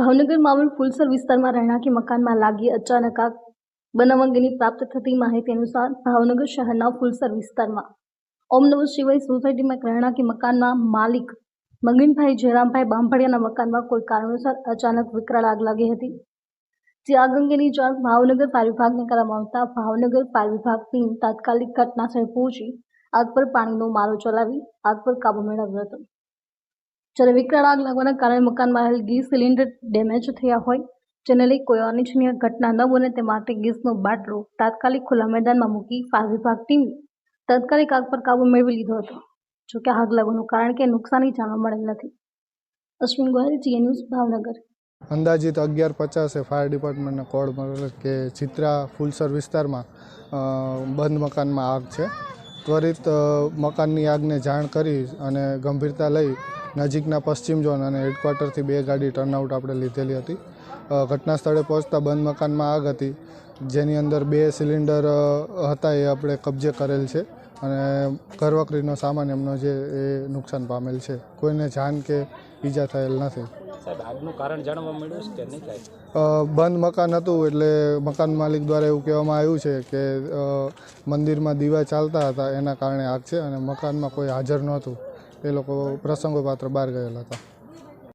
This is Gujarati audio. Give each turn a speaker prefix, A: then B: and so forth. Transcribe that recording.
A: ભાવનગર મામલ ફુલસર વિસ્તારમાં રહેણાંકી મકાનમાં લાગી અચાનક આગ. બનાવ અંગેની પ્રાપ્ત થતી માહિતી અનુસાર ભાવનગર શહેરના ફુલસર વિસ્તારમાં ઓમ શિવાય સોસાયટીમાં રહેણાંકી મકાનના માલિક મગનભાઈ જયરામભાઈ બાંભડિયાના મકાનમાં કોઈ કારણોસર અચાનક વિકરાળ આગ લાગી હતી. જે આગ અંગેની જાણ ભાવનગર ફાયર વિભાગને કરવામાં આવતા ભાવનગર ફાયર વિભાગ ટીમ તાત્કાલિક ઘટનાસ્થળે પહોંચી આગ પર પાણીનો મારો ચલાવી આગ પર કાબુ મેળવ્યો હતો. જ્યારે વિકરાળ આગ લાગવાના કારણે મકાનમાં રહેલ ગેસ સિલિન્ડર ડેમેજ થયા હોય, જેને લઈ કોઈ અનિચ્છનીય ઘટના ન બને તે માટે ગેસનો બાટલો તાત્કાલિક ખુલ્લા મેદાનમાં મૂકી ફાયર વિભાગ ટીમ તાત્કાલિક આગ પર કાબુ મેળવી લીધો હતો જોકે આગ લાગવાનું કારણ કે નુકસાની જાણવા મળેલ નથી. અશ્વિન ગોહિલ જીએ ન્યૂઝ, ભાવનગર.
B: અંદાજિત અગિયાર પચાસે ફાયર ડિપાર્ટમેન્ટને કોડ મળેલો કે ચિત્રા ફૂલસર વિસ્તારમાં બંધ મકાનમાં આગ છે. ત્વરિત મકાનની આગને જાણ કરી અને ગંભીરતા લઈ નજીકના પશ્ચિમ ઝોન અને હેડક્વાર્ટરથી બે ગાડી ટર્નઆઉટ આપણે લીધેલી હતી. ઘટના સ્થળે પહોંચતા બંધ મકાનમાં આગ હતી. જેની અંદર બે સિલિન્ડર હતા એ આપણે કબજે કરેલ છે અને ઘરવકરીનો સામાન એમનો જે એ નુકસાન પામેલ છે. કોઈને જાન કે ઈજા થયેલ નથી.
C: આગનું કારણ જાણવા મળ્યું છે કે નહીં કાંઈ?
B: બંધ મકાન હતું એટલે મકાન માલિક દ્વારા એવું કહેવામાં આવ્યું છે કે મંદિરમાં દીવા ચાલતા હતા. એના કારણે આગ છે અને મકાનમાં કોઈ હાજર નહોતું. એ લોકો પ્રસંગોપાત્ર બહાર ગયેલા હતા.